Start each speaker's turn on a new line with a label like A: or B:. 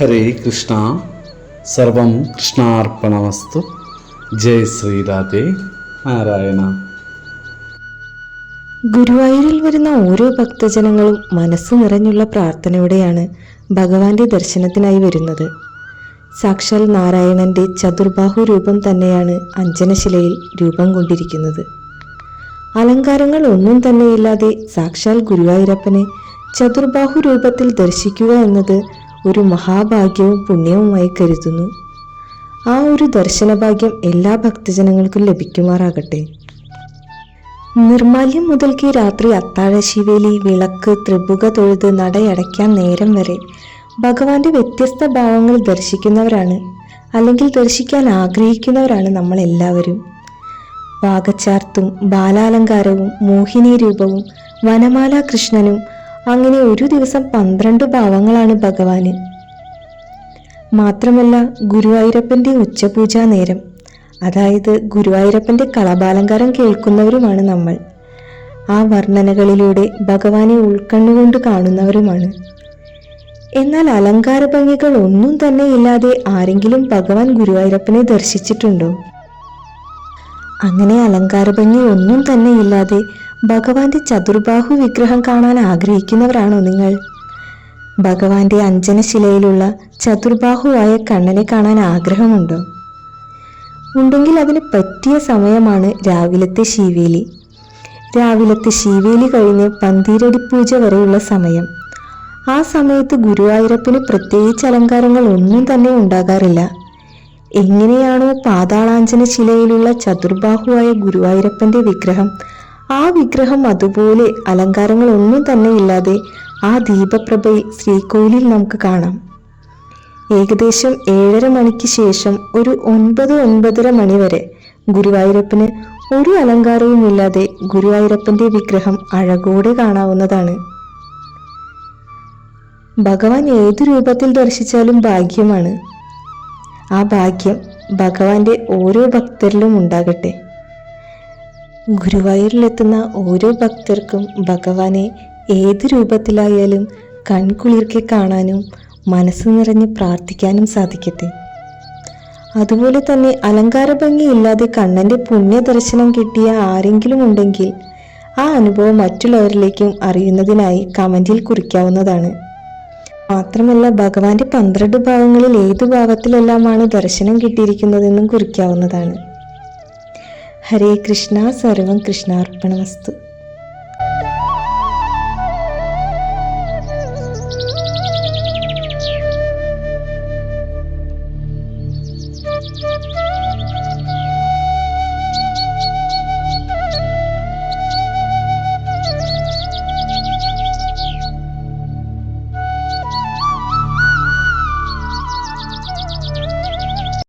A: ഹരേ കൃഷ്ണ. സർവം കൃഷ്ണാർപ്പണമസ്തു. ജയ് ശ്രീരാധേ നാരായണ.
B: ഗുരുവായൂരിൽ വരുന്ന ഓരോ ഭക്തജനങ്ങളും മനസ്സ് നിറഞ്ഞുള്ള പ്രാർത്ഥനയോടെയാണ് ഭഗവാന്റെ ദർശനത്തിനായി വരുന്നത്. സാക്ഷാൽ നാരായണന്റെ ചതുർബാഹു രൂപം തന്നെയാണ് അഞ്ജനശിലയിൽ രൂപം കൊണ്ടിരിക്കുന്നത്. അലങ്കാരങ്ങൾ ഒന്നും തന്നെയില്ലാതെ സാക്ഷാൽ ഗുരുവായൂരപ്പനെ ചതുർബാഹു രൂപത്തിൽ ദർശിക്കുക എന്നത് ഒരു മഹാഭാഗ്യവും പുണ്യവുമായി കരുതുന്നു. ആ ഒരു ദർശനഭാഗ്യം എല്ലാ ഭക്തജനങ്ങൾക്കും ലഭിക്കുമാറാകട്ടെ. നിർമാല്യം മുതൽക്ക് രാത്രി അത്താഴശിവേലി വിളക്ക് ത്രിപുക തൊഴുത് നടയടയ്ക്കാൻ നേരം വരെ ഭഗവാന്റെ വ്യത്യസ്ത ഭാവങ്ങൾ ദർശിക്കുന്നവരാണ് അല്ലെങ്കിൽ ദർശിക്കാൻ ആഗ്രഹിക്കുന്നവരാണ് നമ്മൾ എല്ലാവരും വാഗച്ചാർത്തും ബാലാലങ്കാരവും മോഹിനി രൂപവും വനമാല കൃഷ്ണനും അങ്ങനെ ഒരു ദിവസം പന്ത്രണ്ട് ഭാവങ്ങളാണ് ഭഗവാന്. മാത്രമല്ല ഗുരുവായൂരപ്പന്റെ ഉച്ചപൂജാ നേരം അതായത് ഗുരുവായൂരപ്പന്റെ കളഭാലങ്കാരം കേൾക്കുന്നവരുമാണ് നമ്മൾ. ആ വർണനകളിലൂടെ ഭഗവാനെ ഉൾക്കണ്ണുകൊണ്ട് കാണുന്നവരുമാണ്. എന്നാൽ അലങ്കാര ഭംഗികൾ ഒന്നും തന്നെ ഇല്ലാതെ ആരെങ്കിലും ഭഗവാൻ ഗുരുവായൂരപ്പനെ ദർശിച്ചിട്ടുണ്ടോ? അങ്ങനെ അലങ്കാര ഭംഗി ഒന്നും തന്നെ ഇല്ലാതെ ഭഗവാന്റെ ചതുർബാഹു വിഗ്രഹം കാണാൻ ആഗ്രഹിക്കുന്നവരാണോ നിങ്ങൾ? ഭഗവാന്റെ അഞ്ജനശിലയിലുള്ള ചതുർബാഹുവായ കണ്ണനെ കാണാൻ ആഗ്രഹമുണ്ടോ? ഉണ്ടെങ്കിൽ അതിന് പറ്റിയ സമയമാണ് രാവിലത്തെ ശീവേലി. രാവിലത്തെ ശീവേലി കഴിഞ്ഞ് പന്തീരടി പൂജ വരെയുള്ള സമയം. ആ സമയത്ത് ഗുരുവായൂരപ്പന് പ്രത്യേകിച്ച് അലങ്കാരങ്ങൾ ഒന്നും തന്നെ ഉണ്ടാകാറില്ല. എങ്ങനെയാണോ പാതാളാഞ്ചന ശിലയിലുള്ള ചതുർബാഹുവായ ഗുരുവായൂരപ്പന്റെ വിഗ്രഹം ആ വിഗ്രഹം അതുപോലെ അലങ്കാരങ്ങൾ ഒന്നും തന്നെ ഇല്ലാതെ ആ ദീപപ്രഭയിൽ ശ്രീകോവിലിൽ നമുക്ക് കാണാം. ഏകദേശം ഏഴര മണിക്ക് ശേഷം ഒരു ഒൻപത് ഒൻപതര മണി വരെ ഗുരുവായൂരപ്പന് ഒരു അലങ്കാരവും ഇല്ലാതെ ഗുരുവായൂരപ്പന്റെ വിഗ്രഹം അഴകോടെ കാണാവുന്നതാണ്. ഭഗവാൻ ഏതു രൂപത്തിൽ ദർശിച്ചാലും ഭാഗ്യമാണ്. ആ ഭാഗ്യം ഭഗവാന്റെ ഓരോ ഭക്തരിലും ഉണ്ടാകട്ടെ. ഗുരുവായൂരിലെത്തുന്ന ഓരോ ഭക്തർക്കും ഭഗവാനെ ഏത് രൂപത്തിലായാലും കൺകുളിർക്കെ കാണാനും മനസ്സ് നിറഞ്ഞ് പ്രാർത്ഥിക്കാനും സാധിക്കട്ടെ. അതുപോലെ തന്നെ അലങ്കാര ഭംഗിയില്ലാതെ കണ്ണന്റെ പുണ്യദർശനം കിട്ടിയ ആരെങ്കിലും ഉണ്ടെങ്കിൽ ആ അനുഭവം മറ്റുള്ളവരിലേക്കും അറിയുന്നതിനായി കമന്റിൽ കുറിക്കാവുന്നതാണ്. മാത്രമല്ല ഭഗവാന്റെ പന്ത്രണ്ട് ഭാവങ്ങളിൽ ഏതു ഭാവത്തിലെല്ലാമാണ് ദർശനം കിട്ടിയിരിക്കുന്നതെന്നും കുറിക്കാവുന്നതാണ്. ഹരേ കൃഷ്ണ സർവം കൃഷ്ണാർപ്പണമസ്തു